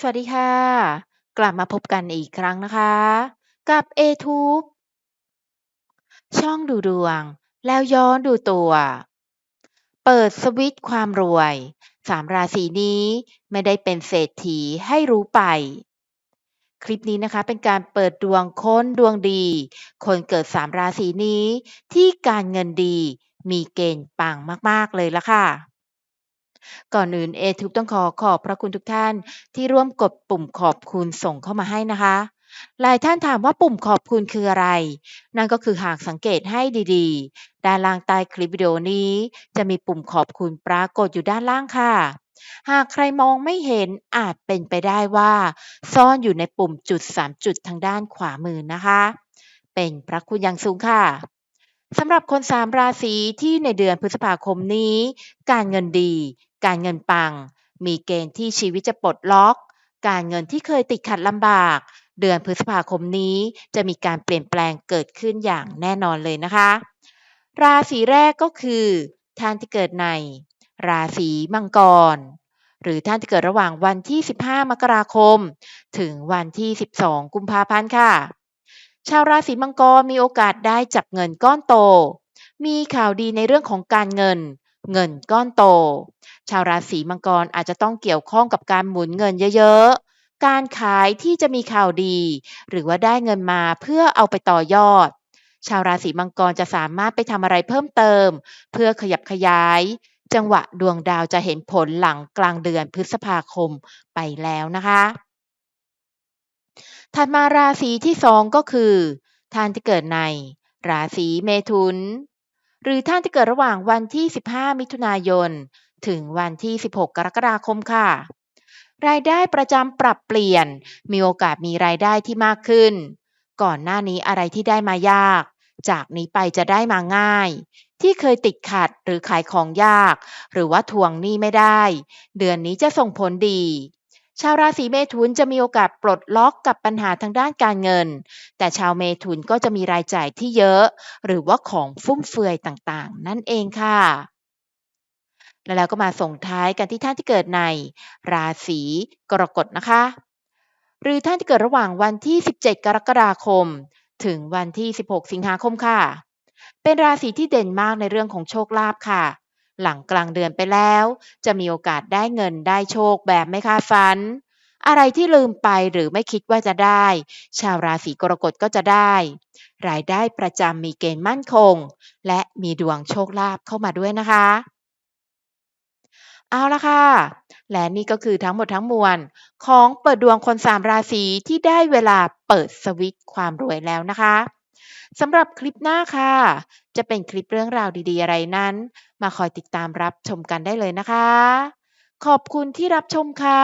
สวัสดีค่ะ กลับมาพบกันอีกครั้งนะคะ กับ A-Tube ช่องดูดวง แล้วย้อนดูตัว เปิดสวิตช์ความรวย3ราศีนี้ไม่ได้เป็นเศรษฐีให้รู้ไป คลิปนี้นะคะเป็นการเปิดดวงค้นดวงดี คนเกิด3ราศีนี้ที่การเงินดีมีเกณฑ์ปังมาก ๆ เลยละค่ะ ก่อนอื่น A-Tube ต้องขอขอบพระคุณทุกท่านที่ร่วมกดปุ่มขอบคุณส่งเข้ามาให้นะคะ หลายท่านถามว่าปุ่มขอบคุณคืออะไร นั่นก็คือหากสังเกตให้ดีๆ ด้านล่างใต้คลิปวิดีโอนี้ จะมีปุ่มขอบคุณปรากฏอยู่ด้านล่างค่ะ หากใครมองไม่เห็นอาจเป็นไปได้ว่า ซ่อนอยู่ในปุ่มจุด 3 จุดทางด้านขวามือนะคะ เป็นพระคุณอย่างสูงค่ะสำหรับคน3ราศีที่ในเดือนพฤษภาคมนี้ การเงินดี การเงินปัง มีเกณฑ์ที่ชีวิตจะปลดล็อก การเงินที่เคยติดขัดลำบาก เดือนพฤษภาคมนี้จะมีการเปลี่ยนแปลงเกิดขึ้นอย่างแน่นอนเลยนะคะ ราศีแรกก็คือ ท่านที่เกิดใน ราศีมังกร หรือท่านที่เกิดระหว่างวันที่ 15 มกราคม ถึงวันที่ 12 กุมภาพันธ์ค่ะ ชาวราศีมังกรมีโอกาสได้จับเงินก้อนโต มีข่าวดีในเรื่องของการเงิน เงินก้อนโต ชาวราศีมังกรอาจจะต้องเกี่ยวข้องกับการหมุนเงินเยอะๆ การขายที่จะมีข่าวดี หรือว่าได้เงินมาเพื่อเอาไปต่อยอด ชาวราศีมังกรจะสามารถไปทำอะไรเพิ่มเติม เพื่อขยับขยาย จังหวะดวงดาวจะเห็นผลหลังกลางเดือนพฤษภาคมไปแล้วนะคะ ถัดมาราศีที่2ก็คือ ท่านที่เกิดใน ราศีเมถุน หรือท่านที่เกิดระหว่างวันที่ 15 มิถุนายน ถึงวันที่ 16 กรกฎาคมค่ะ รายได้ประจำปรับเปลี่ยน มีโอกาสมีรายได้ที่มากขึ้น ก่อนหน้านี้อะไรที่ได้มายาก จากนี้ไปจะได้มาง่าย ที่เคยติดขัดหรือขายของยาก หรือว่าทวงหนี้ไม่ได้ เดือนนี้จะส่งผลดีชาวราศีเมถุนจะมีโอกาสปลดล็อกกับปัญหาทางด้านการเงิน แต่ชาวเมถุนก็จะมีรายจ่ายที่เยอะ หรือว่าของฟุ่มเฟือยต่างๆ นั่นเองค่ะ แล้วก็มาส่งท้ายกันที่ท่านที่เกิดในราศีกรกฎนะคะ หรือท่านที่เกิดระหว่างวันที่ 17 กรกฎาคม ถึงวันที่ 16 สิงหาคมค่ะ เป็นราศีที่เด่นมากในเรื่องของโชคลาภค่ะ หลังกลางเดือนไปแล้ว จะมีโอกาสได้เงินได้โชคแบบไม่คาดฝัน อะไรที่ลืมไปหรือไม่คิดว่าจะได้ ชาวราศีกรกฎก็จะได้ รายได้ประจำมีเกณฑ์มั่นคง และมีดวงโชคลาภเข้ามาด้วยนะคะ เอาละค่ะ และนี่ก็คือทั้งหมดทั้งมวล ของเปิดดวงคน3ราศีที่ได้เวลาเปิดสวิตช์ความรวยแล้วนะคะสำหรับคลิปหน้าค่ะ จะเป็นคลิปเรื่องราวดีๆ อะไรนั้น มาคอยติดตามรับชมกันได้เลยนะคะ ขอบคุณที่รับชมค่ะ